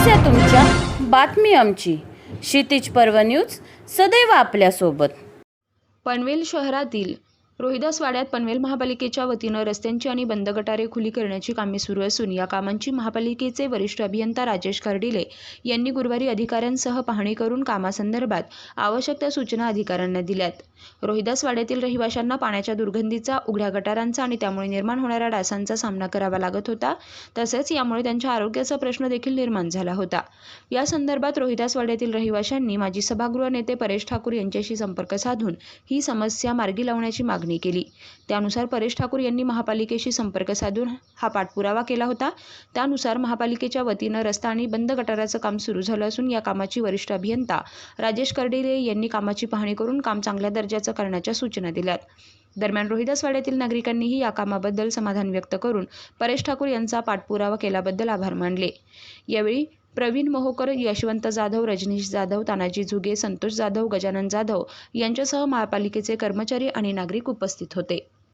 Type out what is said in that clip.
समस्या तुमच्या बातमी आमची. क्षितिज पर्व न्यूज सदैव आपल्यासोबत. पनवेल शहरातील रोहिदास वाड्यात पनवेल महापालिकेच्या वतीनं रस्त्यांची आणि बंद गटारे खुली करण्याची कामे सुरू असून या कामांची महापालिकेचे वरिष्ठ अभियंता राजेश कर्डिले यांनी गुरुवारी अधिकाऱ्यांसह पाहणी करून कामासंदर्भात आवश्यक त्या सूचना अधिकाऱ्यांना दिल्यात. रोहिदास वाड्यातील रहिवाशांना पाण्याच्या दुर्गंधीचा उघड्या गटारांचा आणि त्यामुळे निर्माण होणाऱ्या डासांचा सामना करावा लागत होता. तसेच यामुळे त्यांच्या आरोग्याचा प्रश्न देखील निर्माण झाला होता. या संदर्भात रोहिदास वाड्यातील रहिवाशांनी माजी सभागृह नेते परेश ठाकूर यांच्याशी संपर्क साधून ही समस्या मार्गी लावण्याची मागणी मागणी केली. त्यानुसार परेश ठाकूर यांनी महापालिकेशी संपर्क साधून हा पाठपुरावा केला होता. त्यानुसार महापालिकेच्या वतीनं रस्ता आणि बंद गटाराचं काम सुरू झालं असून या कामाची वरिष्ठ अभियंता राजेश कर्डिले यांनी कामाची पाहणी करून काम चांगल्या दर्जाचं करण्याच्या सूचना दिल्यात. दरम्यान रोहिदासवाड्यातील नागरिकांनीही या कामाबद्दल समाधान व्यक्त करून परेश ठाकूर यांचा पाठपुरावा केल्याबद्दल आभार मानले. यावेळी प्रवीण मोहोकर यशवंत जाधव रजनीश जाधव तानाजी झुगे संतोष जाधव गजानन जाधव यांच्यासह महापालिकेचे कर्मचारी आणि नागरिक उपस्थित होते.